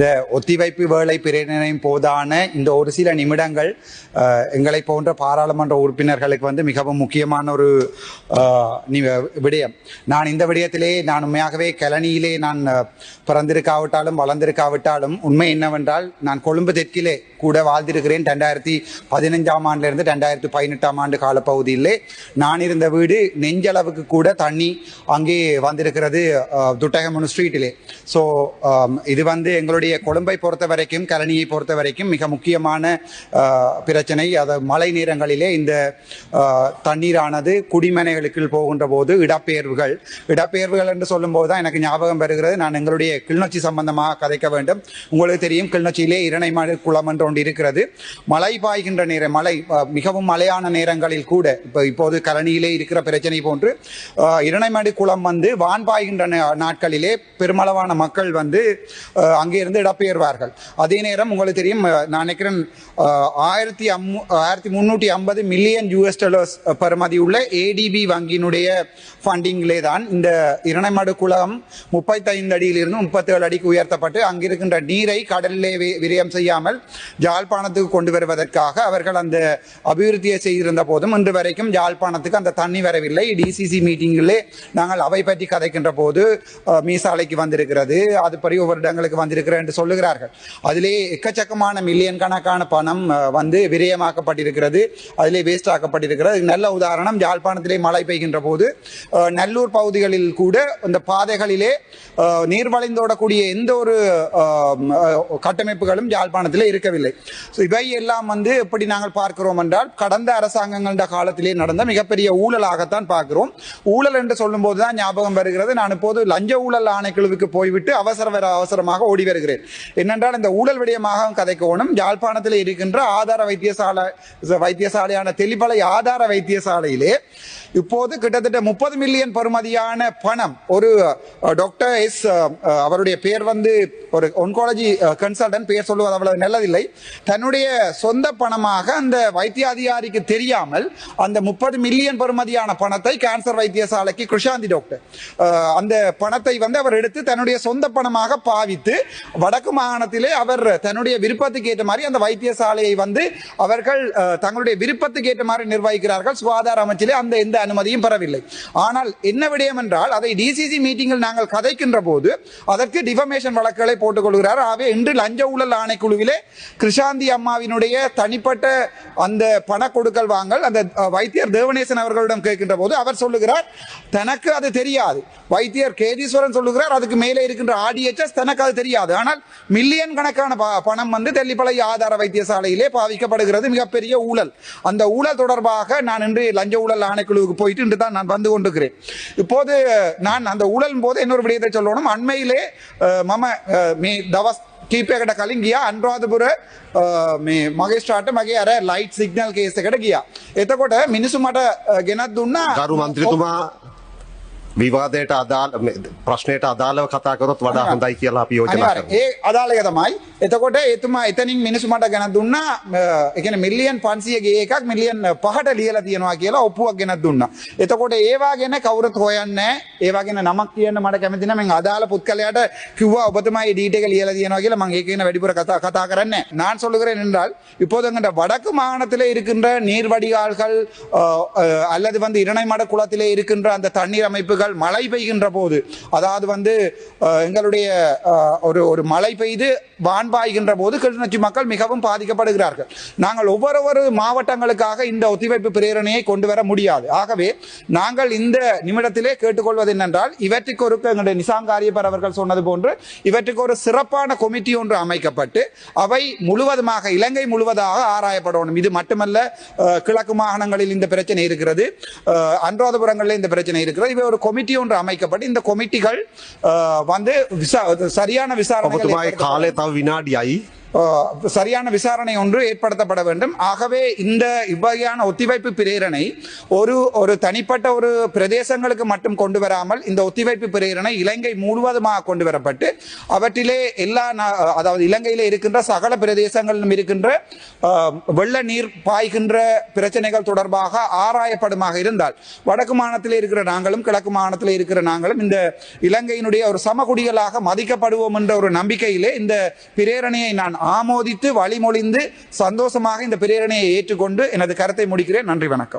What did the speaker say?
இந்த ஒத்திவைப்பு வேலை பிரேரணையும் போதான இந்த ஒரு சில நிமிடங்கள் எங்களை போன்ற பாராளுமன்ற உறுப்பினர்களுக்கு வந்து மிகவும் முக்கியமான ஒரு விடயம். நான் இந்த விடயத்திலே நான் உண்மையாகவே கலனியிலே நான் பிறந்திருக்காவிட்டாலும் வளர்ந்திருக்காவிட்டாலும் உண்மை என்னவென்றால் நான் கொழும்பு தெற்கிலே கூட வாழ்ந்திருக்கிறேன். ரெண்டாயிரத்தி பதினஞ்சாம் ஆண்டிலிருந்து ரெண்டாயிரத்தி பதினெட்டாம் ஆண்டு காலப்பகுதியிலே நான் இருந்த வீடு நெஞ்சளவுக்கு கூட தண்ணி அங்கே வந்திருக்கிறது துட்டகமனு ஸ்ட்ரீட்டிலே. ஸோ இது வந்து எங்களுடைய கொழும்பை பொறுத்த வரைக்கும் கலனியை பொறுத்த வரைக்கும் மிக முக்கியமான பிரச்சனை. அது மழை நேரங்களிலே இந்த தண்ணீரானது குடிமனைகளுக்கு போகின்ற போது இடப்பெயர்வுகள். இடப்பெயர்வுகள் என்று சொல்லும்போது தான் எனக்கு ஞாபகம் வருகிறது. நான் எங்களுடைய கிளிநொச்சி சம்பந்தமாக கதைக்க வேண்டும். உங்களுக்கு தெரியும் கிளிநொச்சியிலே இரணைமடு குளம் என்று ஒன்று இருக்கிறது. மழை பாய்கின்ற நேரம் மழை மிகவும் மழையான நேரங்களில் கூட இப்போ இப்போது கலனியிலே இருக்கிற பிரச்சனை போன்று இரணைமடி இரணைமடு குளம் வந்து வான் பாய்கின்ற நாட்களிலே பெருமளவான மக்கள் வந்து அங்கிருந்து இருந்து இடம்பெயர்வார்கள் அதே நேரம் உங்களுக்கு தெரியும் நான் நினைக்கிறேன் ஆயிரத்தி அம்மு ஆயிரத்தி முந்நூற்றி ஐம்பது மில்லியன் யூஎஸ் டாலர்ஸ் பெறுமதி உள்ள ஏடிபி வங்கியினுடைய ஃபண்டிங்கிலே தான் இந்த இரணைமடு குளம் முப்பத்தைந்து அடியிலிருந்து முப்பத்தேழு அடிக்கு உயர்த்தப்பட்டு அங்கிருக்கின்ற நீரை கடலிலே வி- விரயம் செய்யாமல் ஜாழ்ப்பாணத்துக்கு கொண்டு வருவதற்காக அவர்கள் அந்த அபிவிருத்தியை செய்திருந்த போதும் இன்று வரைக்கும் ஜாழ்ப்பாணத்துக்கு அந்த தண்ணி வரவில்லை. டிசிசி மீட்டிங்கிலே நாங்கள் அவை பற்றி கதைக்கின்ற போது மீசாலைக்கு வந்திருக்கிறது. அது படி ஒவ்வொரு இடங்களுக்கு வந்திருக்கிற என்று சொல்லுகிறார்கள். அதிலே எக்கச்சக்கமான மில்லியன் கணக்கான பணம் வந்து விரயமாக்கப்பட்டிருக்கிறது. அதிலே வேஸ்ட் ஆக்கப்பட்டிருக்கிறது. நல்ல உதாரணம். யாழ்ப்பாணத்திலே மழை பெய்கின்ற போது நல்லூர் பகுதிகளில் கூட இந்த பாதைகளிலே அஹ், நீர் வழிந்தோடக்கூடிய எந்த ஒரு கட்டமைப்புகளும் ஜாழ்ப்பாணத்தில் இருக்கவில்லை. இவை எல்லாம் வந்து எப்படி நாங்கள் பார்க்கிறோம் என்றால் கடந்த அரசாங்கங்கள காலத்திலே நடந்த மிகப்பெரிய ஊழலாகத்தான் பார்க்கிறோம். ஊழல் என்று சொல்லும்போது தான் ஞாபகம் வருகிறது. நான் இப்போது லஞ்ச ஊழல் ஆணைக்குழுவுக்கு போய்விட்டு அவசர வர அவசரமாக ஓடி வருகிறேன். என்னென்றால் இந்த ஊழல் விடயமாக கதைக்கோணும். யாழ்ப்பாணத்தில் இருக்கின்ற ஆதார வைத்தியசாலை வைத்தியசாலையான தெளிப்பலை ஆதார வைத்தியசாலையிலே இப்போது கிட்டத்தட்ட முப்பது மில்லியன் பெறுமதியான பணம் ஒரு டாக்டர் எஸ் அவருடைய பேர் வந்து ஒரு ஒன்காலஜி கன்சல்டன்ட் பேர் சொல்லுவது அவ்வளவு நல்லதில்லை. தன்னுடைய சொந்த பணமாக அந்த வைத்திய அதிகாரிக்கு தெரியாமல் அந்த முப்பது மில்லியன் பெறுமதியான பணத்தை கேன்சர் வைத்தியசாலைக்கு கிருஷாந்தி டாக்டர் அந்த பணத்தை வந்து அவர் எடுத்து தன்னுடைய சொந்த பணமாக பாவித்து வடக்கு மாகாணத்திலே அவர் தன்னுடைய விருப்பத்துக்கு ஏற்ற மாதிரி அந்த வைத்தியசாலையை வந்து அவர்கள் தங்களுடைய விருப்பத்துக்கு ஏற்ற மாதிரி நிர்வகிக்கிறார்கள். சுகாதார அமைச்சிலே அந்த எந்த அனுமதியும் பெறவில்லை. ஆனால் என்ன விடயம் என்றால் அதை டிசிசி மீட்டிங்கில் நாங்கள் கதைக்கின்ற போது அதற்கு டிஃபமேஷன் வழக்குகளை போட்டுக்கொள்கிறார். ஆகவே இன்று லஞ்ச ஊழல் ஆணைக்குழுவிலே கிருஷாந்தி அம்மாவினுடைய தனிப்பட்ட அந்த பண கொடுக்கல் வாங்கல் அந்த வைத்தியர் தேவநேசன் அவர்களிடம் கேட்கின்ற போது அவர் சொல்லுகிறார் தனக்கு அது தெரியாது. வைத்தியர் கேதீஸ்வரன் சொல்லுகிறார் அதுக்கு மேலே இருக்கின்ற ஆடிஎச்எஸ் தனக்கு அது தெரியாது. ஆனால் மில்லியன் கணக்கான ப- பணம் வந்து தெல்லிப்பளை ஆதார வைத்தியசாலையிலே பாவிக்கப்படுகிறது மிகப்பெரிய ஊழல் அந்த ஊழல் தொடர்பாக நான் இன்று லஞ்ச ஊழல் ஆணைக்குழுவுக்கு போயிட்டு இன்று தான் நான் வந்து கொண்டிருக்கிறேன் இப்போது நான் அந்த ஊழல் போது இன்னொரு விடயத்தை சொல்லணும் அண்மையிலே அஹ், மம அஹ், මේ දවස් කීපයකට කලින් ගියා අන්රාධපුර අ, මේ මගේ ස්ටාට මගේ අර ලයිට් සිගනල් කේස එකට ගියා එතකොට මිනිසු මට අ, ගෙනත් දුන්නා ගරු මන්ත්‍රතුමා විවාදයට අදාළ ප්‍රශ්නයට අදාළව කතා කරොත් වඩා හොඳයි කියලා අපි යෝජනා අනිවාර්යෙන්. කරනවා. ඒ අදාළය තමයි එතකොට එතුමා එතනින් මිනිස්සු මට ගෙනත් දුන්නා එකන මිලියන් පන්සියගේ එකක් මිලියන් පහට ලියලා තියෙනවා කියලා ඔප්පුවක් ගෙනත් දුන්නා. එතකොට ඒවා ගැන කවුරුත් හොයන්නේ ඒවා ගැන නමක් කියන්න මට කැමති නැහැ. මම අදාළ පුත්කලයට කිව්වා ඔබතුමා මේ ඩීටේල් එක ලියලා තියෙනවා කියලා මම ඒක ගැන වැඩිපුර කතා කතා කරන්නේ නැහැ. நான் சொல்லுகிறேன் என்றால் இப்போது எங்கட வடக்கு மாகாணத்திலே இருக்கின்ற நீர் வடிகால்கள் அஹ், அஹ், அல்லது வந்து இரணைமட குளத்திலே இருக்கின்ற அந்த தண்ணீர் அமைப்புகள் மழை பெய்கின்ற போது அதாவது வந்து எங்களுடைய ஒரு ஒரு மழை பெய்து வான் பாய்கின்ற போது கிளிநொச்சி மக்கள் மிகவும் பாதிக்கப்படுகிறார்கள். நாங்கள் ஒவ்வொரு ஒரு மாவட்டங்களுக்காக இந்த ஒத்திவைப்பு பிரேரணையை கொண்டு வர முடியாது. ஆகவே நாங்கள் இந்த நிமிடத்திலே கேட்டுக்கொள்வது என்னென்றால் இவற்றுக்கு ஒரு எங்களுடைய நிசாங்காரியப்பர் அவர்கள் சொன்னது போன்று இவற்றுக்கு ஒரு சிறப்பான கொமிட்டி ஒன்று அமைக்கப்பட்டு அவை முழுவதுமாக இலங்கை முழுவதாக ஆராயப்படணும். இது மட்டுமல்ல கிழக்கு மாகாணங்களில் இந்த பிரச்சனை இருக்கிறது அன்றாதபுரங்களில் இந்த பிரச்சனை இருக்கிறது. இவை ஒரு கொமிட்டி ஒன்று அமைக்கப்பட்டு இந்த கொமிட்டிகள் அஹ், வந்து விசா சரியான விசாரணை ඔබතුමාගේ කාලය තව විනාඩියයි அஹ், சரியான விசாரணை ஒன்று ஏற்படுத்தப்பட வேண்டும். ஆகவே இந்த இவ்வகையான ஒத்திவைப்பு பிரேரணை ஒரு ஒரு தனிப்பட்ட ஒரு பிரதேசங்களுக்கு மட்டும் கொண்டு வராமல் இந்த ஒத்திவைப்பு பிரேரணை இலங்கை முழுவதுமாக கொண்டு வரப்பட்டு அவற்றிலே எல்லா நா- அதாவது இலங்கையிலே இருக்கின்ற சகல பிரதேசங்களிலும் இருக்கின்ற வெள்ள நீர் பாய்கின்ற பிரச்சனைகள் தொடர்பாக ஆராயப்படுமாக இருந்தால் வடக்கு மாநிலத்தில் இருக்கிற நாங்களும் கிழக்கு மாநிலத்தில் இருக்கிற நாங்களும் இந்த இலங்கையினுடைய ஒரு சமகுடிகளாக மதிக்கப்படுவோம் என்ற ஒரு நம்பிக்கையிலே இந்த பிரேரணையை நான் நான் ஆமோதித்து வழிமொழிந்து சந்தோஷமாக இந்த பிரேரணையை ஏற்றுக்கொண்டு எனது கருத்தை முடிக்கிறேன். நன்றி வணக்கம்.